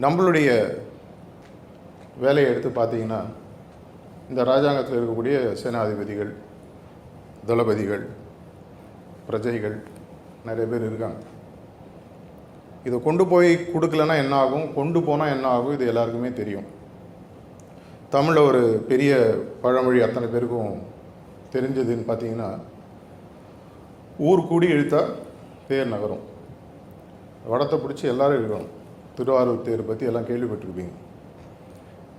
நம்மளுடைய வேலையை எடுத்து பார்த்தீங்கன்னா இந்த ராஜாங்கத்தில் இருக்கக்கூடிய சேனாதிபதிகள் தளபதிகள் பிரஜைகள் நிறைய பேர் இருக்காங்க. இதை கொண்டு போய் கொடுக்கலன்னா என்ன ஆகும்? கொண்டு போனால் என்ன ஆகும்? இது எல்லாருக்குமே தெரியும். தமிழில் ஒரு பெரிய பழமொழி அத்தனை பேருக்கும் தெரிஞ்சதுன்னு பார்த்தீங்கன்னா ஊர் கூடி இழுத்தா பேர் நகரும். வடத்தை பிடிச்சி எல்லோரும் இழுக்கணும் திருவாரூர் தேர் பற்றி எல்லாம் கேள்விப்பட்டிருப்பீங்க.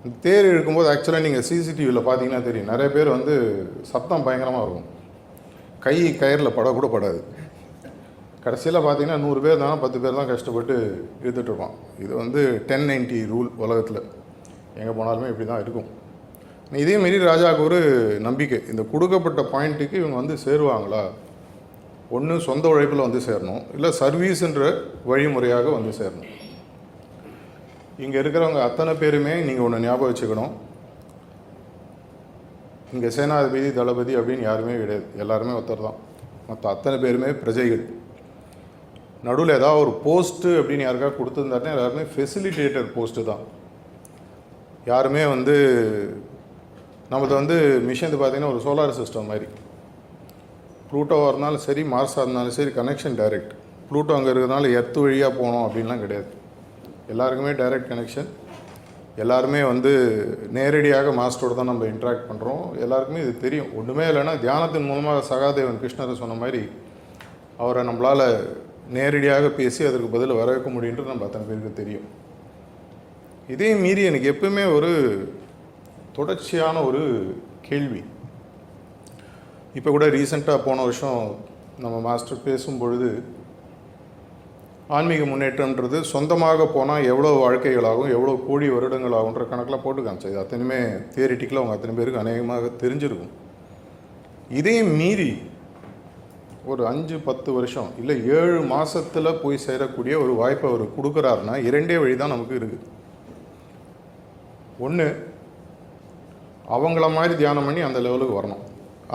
இந்த தேர் இழுக்கும்போது ஆக்சுவலாக நீங்கள் சிசிடிவியில் பார்த்தீங்கன்னா தெரியும். நிறைய பேர் வந்து சத்தம் பயங்கரமாக இருக்கும் கை கயிறில் படக்கூட படாது. கடைசியில் பார்த்தீங்கன்னா நூறு பேர் தானே பத்து பேர் தான் கஷ்டப்பட்டு இழுத்துட்டு இது வந்து டென் நைன்டி ரூல் உலகத்தில். எங்கே போனாலுமே இப்படி தான் இருக்கும். இதே மாரி ராஜாவுக்கு ஒரு நம்பிக்கை. இந்த கொடுக்கப்பட்ட பாயிண்ட்டுக்கு இவங்க வந்து சேருவாங்களா? ஒன்று சொந்த உழைப்பில் வந்து சேரணும். இல்லை சர்வீஸுன்ற வழிமுறையாக வந்து சேரணும். இங்கே இருக்கிறவங்க அத்தனை பேருமே நீங்கள் ஒன்று ஞாபகம் வச்சுக்கணும். இங்கே சேனாதிபதி தளபதி அப்படின்னு யாருமே கிடையாது. எல்லாருமே ஒருத்தர் தான். மற்ற அத்தனை பேருமே பிரஜைகள். நடுவில் ஏதாவது ஒரு போஸ்ட்டு அப்படின்னு யாருக்கா கொடுத்துருந்தாருன்னா எல்லாருமே ஃபெசிலிட்டேட்டர் போஸ்ட்டு தான். யாருமே வந்து நமது வந்து மிஷன் பார்த்திங்கன்னா ஒரு சோலார் சிஸ்டம் மாதிரி. ப்ளூட்டோவாக இருந்தாலும் சரி மார்ஸாக இருந்தாலும் சரி கனெக்ஷன் டைரக்ட் ப்ளூட்டோ அங்கே இருக்கிறதுனால எர்த்து வழியாக போகணும் அப்படின்லாம் கிடையாது. எல்லாருக்குமே டைரக்ட் கனெக்ஷன் எல்லாருமே வந்து நேரடியாக மாஸ்டரோட தான் நம்ம இன்ட்ராக்ட் பண்ணுறோம் எல்லாருக்குமே இது தெரியும். ஒன்றுமே இல்லைன்னா தியானத்தின் மூலமாக சகாதேவன் கிருஷ்ணரை சொன்ன மாதிரி அவரை நம்மளால் நேரடியாக பேசி அதற்கு பதில் வர வைக்க முடியுன்றது நம்ம அத்தனை பேருக்கு தெரியும். இதே மீறி எனக்கு எப்பவுமே ஒரு தொடர்ச்சியான ஒரு கேள்வி. இப்போ கூட ரீசெண்டாக போன வருஷம் நம்ம மாஸ்டர் பேசும் பொழுது ஆன்மீக முன்னேற்றம்ன்றது சொந்தமாக போனால் எவ்வளோ வாழ்க்கைகளாகும் எவ்வளோ கோடி வருடங்கள் ஆகுன்ற கணக்கில் போட்டு காமிச்சது இது அத்தனையுமே தியரிட்டிக்கலாக அவங்க அத்தனை பேருக்கு அநேகமாக தெரிஞ்சிருக்கும். இதையும் மீறி ஒரு அஞ்சு பத்து வருஷம் இல்லை ஏழு மாதத்தில் போய் சேரக்கூடிய ஒரு வாய்ப்பை அவர் கொடுக்குறாருன்னா இரண்டே வழி தான் நமக்கு இருக்குது. ஒன்று அவங்கள மாதிரி தியானம் பண்ணி அந்த லெவலுக்கு வரணும்.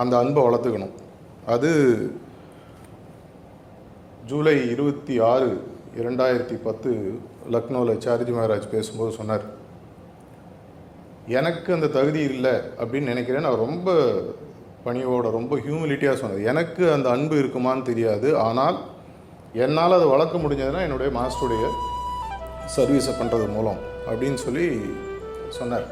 அந்த அன்பை வளர்த்துக்கணும். அது ஜூலை இருபத்தி ஆறு இரண்டாயிரத்தி பத்து லக்னோவில் சாரிஜி மகாராஜ் பேசும்போது சொன்னார் எனக்கு அந்த தகுதி இல்லை அப்படின்னு நினைக்கிறேன். நான் ரொம்ப பணியோட ரொம்ப ஹியூமிலிட்டியாக சொன்னது எனக்கு அந்த அன்பு இருக்குமான்னு தெரியாது. ஆனால் என்னால் அதை வளர்க்க முடிஞ்சதுன்னா என்னுடைய மாஸ்டருடைய சர்வீஸை பண்ணுறது மூலம் அப்படின்னு சொல்லி சொன்னார்.